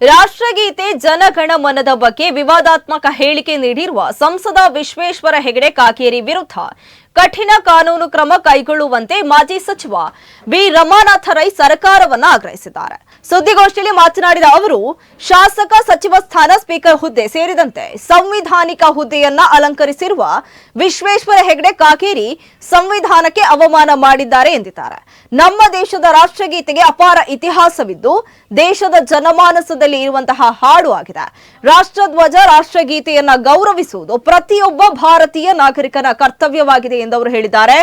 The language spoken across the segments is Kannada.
ರಾಷ್ಟ್ರಗೀತೆ ಜನಗಣಮನದ ಬಗ್ಗೆ ವಿವಾದಾತ್ಮಕ ಹೇಳಿಕೆ ನೀಡಿರುವ ಸಂಸದ ವಿಶ್ವೇಶ್ವರ ಹೆಗಡೆ ಕಾಗೇರಿ ವಿರುದ್ಧ ಕಠಿಣ ಕಾನೂನು ಕ್ರಮ ಕೈಗೊಳ್ಳುವಂತೆ ಮಾಜಿ ಸಚಿವ ಬಿ ರಮಾನಾಥ ರೈ ಸರ್ಕಾರವನ್ನು ಆಗ್ರಹಿಸಿದ್ದಾರೆ. ಸುದ್ದಿಗೋಷ್ಠಿಯಲ್ಲಿ ಮಾತನಾಡಿದ ಅವರು, ಶಾಸಕ ಸಚಿವ ಸ್ಥಾನ ಸ್ಪೀಕರ್ ಹುದ್ದೆ ಸೇರಿದಂತೆ ಸಂವಿಧಾನಿಕ ಹುದ್ದೆಯನ್ನ ಅಲಂಕರಿಸಿರುವ ವಿಶ್ವೇಶ್ವರ ಹೆಗಡೆ ಕಾಗೇರಿ ಸಂವಿಧಾನಕ್ಕೆ ಅವಮಾನ ಮಾಡಿದ್ದಾರೆ ಎಂದಿದ್ದಾರೆ. ನಮ್ಮ ದೇಶದ ರಾಷ್ಟ್ರಗೀತೆಗೆ ಅಪಾರ ಇತಿಹಾಸವಿದ್ದು, ದೇಶದ ಜನಮಾನಸದಲ್ಲಿ ಇರುವಂತಹ ಹಾಡು ಆಗಿದೆ. ರಾಷ್ಟ್ರಧ್ವಜ, ರಾಷ್ಟ್ರಗೀತೆಯನ್ನ ಗೌರವಿಸುವುದು ಪ್ರತಿಯೊಬ್ಬ ಭಾರತೀಯ ನಾಗರಿಕನ ಕರ್ತವ್ಯವಾಗಿದೆ ಎಂದು ಅವರು ಹೇಳಿದ್ದಾರೆ.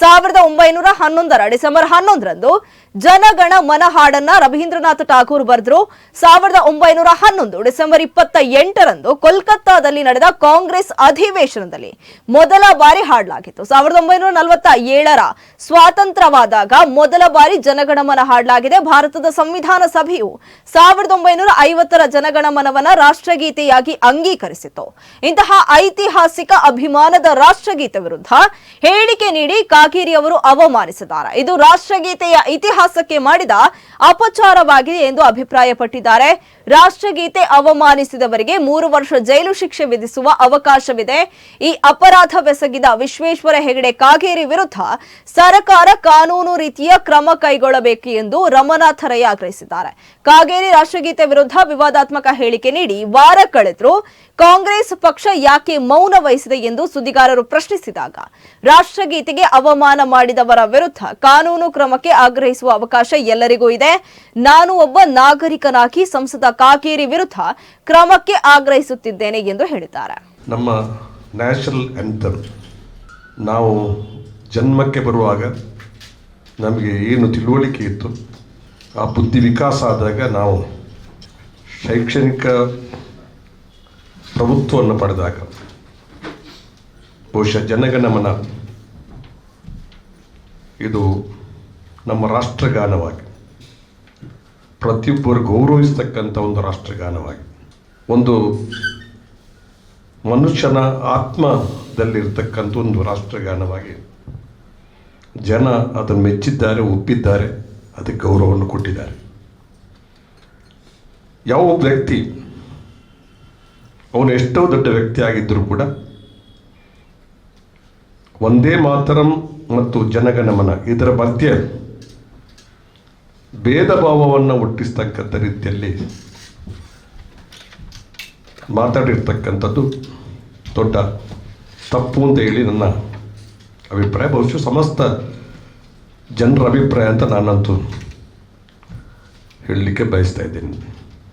ಸಾವಿರದ ಒಂಬೈನೂರ ಹನ್ನೊಂದರ ಡಿಸೆಂಬರ್ ಹನ್ನೊಂದರಂದು ಜನಗಣ ಮನ ಹಾಡನ್ನ ರವೀಂದ್ರನಾಥ ಠಾಕೂರ್ ಬರೆದ್ರು. ಸಾವಿರದ ಒಂಬೈನೂರ ಹನ್ನೊಂದು ಡಿಸೆಂಬರ್ ಇಪ್ಪತ್ತ ಎಂಟರಂದು ಕೋಲ್ಕತ್ತಾದಲ್ಲಿ ನಡೆದ ಕಾಂಗ್ರೆಸ್ ಅಧಿವೇಶನದಲ್ಲಿ ಮೊದಲ ಬಾರಿ ಹಾಡಲಾಗಿತ್ತು. ಸಾವಿರದ ಒಂಬೈನೂರ ನಲವತ್ತ ಏಳರ ಸ್ವಾತಂತ್ರ್ಯವಾದಾಗ ಮೊದಲ ಬಾರಿ ಜನಗಣಮನ ಹಾಡಲಾಗಿದೆ. ಭಾರತದ ಸಂವಿಧಾನ ಸಭೆಯು ಸಾವಿರದ ಒಂಬೈನೂರ ಐವತ್ತರ ಜನಗಣಮನವನ್ನ ರಾಷ್ಟ್ರಗೀತೆಯಾಗಿ ಅಂಗೀಕರಿಸಿತು ಇಂತಹ ಐತಿಹಾಸಿಕ ಅಭಿಮಾನದ ರಾಷ್ಟ್ರಗೀತೆ ವಿರುದ್ಧ ಹೇಳಿಕೆ ನೀಡಿ ಕಾಗೇರಿ ಅವರು ಅವಮಾನಿಸಿದ್ದಾರೆ. ಇದು ರಾಷ್ಟ್ರಗೀತೆಯ ಇತಿಹಾಸಕ್ಕೆ ಮಾಡಿದ ಅಪಚಾರವಾಗಿದೆ ಎಂದು ಅಭಿಪ್ರಾಯಪಟ್ಟಿದ್ದಾರೆ. ರಾಷ್ಟ್ರಗೀತೆ ಅವಮಾನಿಸಿದವರಿಗೆ ಮೂರು ವರ್ಷ ಜೈಲು ಶಿಕ್ಷೆ ವಿಧಿಸುವ ಅವಕಾಶವಿದೆ. ಈ ಅಪರಾಧವೆಸಗಿದ ವಿಶ್ವೇಶ್ವರ ಹೆಗಡೆ ಕಾಗೇರಿ ವಿರುದ್ಧ ಸರ್ಕಾರ ಕಾನೂನು ರೀತಿಯ ಕ್ರಮ ಕೈಗೊಳ್ಳಬೇಕು ಎಂದು ರಮನಾಥ ರೈ ಆಗ್ರಹಿಸಿದ್ದಾರೆ. ಕಾಗೇರಿ ರಾಷ್ಟ್ರಗೀತೆ ವಿರುದ್ಧ ವಿವಾದಾತ್ಮಕ ಹೇಳಿಕೆ ನೀಡಿ ವಾರ ಕಳೆದ್ರು ಕಾಂಗ್ರೆಸ್ ಪಕ್ಷ ಯಾಕೆ ಮೌನ ವಹಿಸಿದೆ ಎಂದು ಸುದ್ದಿಗಾರರು ಪ್ರಶ್ನಿಸಿದಾಗ, ರಾಷ್ಟ್ರಗೀತೆಗೆ ಅವಮಾನ ಮಾಡಿದವರ ವಿರುದ್ಧ ಕಾನೂನು ಕ್ರಮಕ್ಕೆ ಆಗ್ರಹಿಸುವ ಅವಕಾಶ ಎಲ್ಲರಿಗೂ ಇದೆ. ನಾನು ಒಬ್ಬ ನಾಗರಿಕನಾಗಿ ಸಂಸದ ಕಾಕೇರಿ ವಿರುದ್ಧ ಕ್ರಮಕ್ಕೆ ಆಗ್ರಹಿಸುತ್ತಿದ್ದೇನೆ ಎಂದು ಹೇಳಿದ್ದಾರೆ. ನಮ್ಮ ನ್ಯಾಷನಲ್ ಎಂಥಮ್ ನಾವು ಜನ್ಮಕ್ಕೆ ಬರುವಾಗ ನಮಗೆ ಏನು ತಿಳುವಳಿಕೆ ಇತ್ತು, ಆ ಬುದ್ಧಿ ವಿಕಾಸ ಆದಾಗ ನಾವು ಶೈಕ್ಷಣಿಕ ಪ್ರಭುತ್ವವನ್ನು ಪಡೆದಾಗ, ಬಹುಶಃ ಜನಗಣಮನ ಇದು ನಮ್ಮ ರಾಷ್ಟ್ರಗಾನವಾಗಿ, ಪ್ರತಿಯೊಬ್ಬರು ಗೌರವಿಸ್ತಕ್ಕಂಥ ಒಂದು ರಾಷ್ಟ್ರಗಾನವಾಗಿ. ಒಂದು ಮನುಷ್ಯನ ಆತ್ಮದಲ್ಲಿರ್ತಕ್ಕಂಥ ಒಂದು ರಾಷ್ಟ್ರಗಾನವಾಗಿ ಜನ ಅದನ್ನು ಮೆಚ್ಚಿದ್ದಾರೆ, ಒಪ್ಪಿದ್ದಾರೆ, ಅದಕ್ಕೆ ಗೌರವವನ್ನು ಕೊಟ್ಟಿದ್ದಾರೆ. ಯಾವ ವ್ಯಕ್ತಿ, ಅವನು ಎಷ್ಟೋ ದೊಡ್ಡ ವ್ಯಕ್ತಿ ಆಗಿದ್ದರೂ ಕೂಡ ಒಂದೇ ಮಾತರಂ ಮತ್ತು ಜನಗಣಮನ. ಇದರ ಮಧ್ಯೆ ಭೇದ ಭಾವವನ್ನು ಹುಟ್ಟಿಸ್ತಕ್ಕಂಥ ರೀತಿಯಲ್ಲಿ ಮಾತಾಡಿರ್ತಕ್ಕಂಥದ್ದು ದೊಡ್ಡ ತಪ್ಪು ಅಂತ ಹೇಳಿ ನನ್ನ ಅಭಿಪ್ರಾಯ. ಬಹುಶಃ ಸಮಸ್ತ ಜನರ ಅಭಿಪ್ರಾಯ ಅಂತ ನಾನಂತೂ ಹೇಳಲಿಕ್ಕೆ ಬಯಸ್ತಾ ಇದ್ದೀನಿ.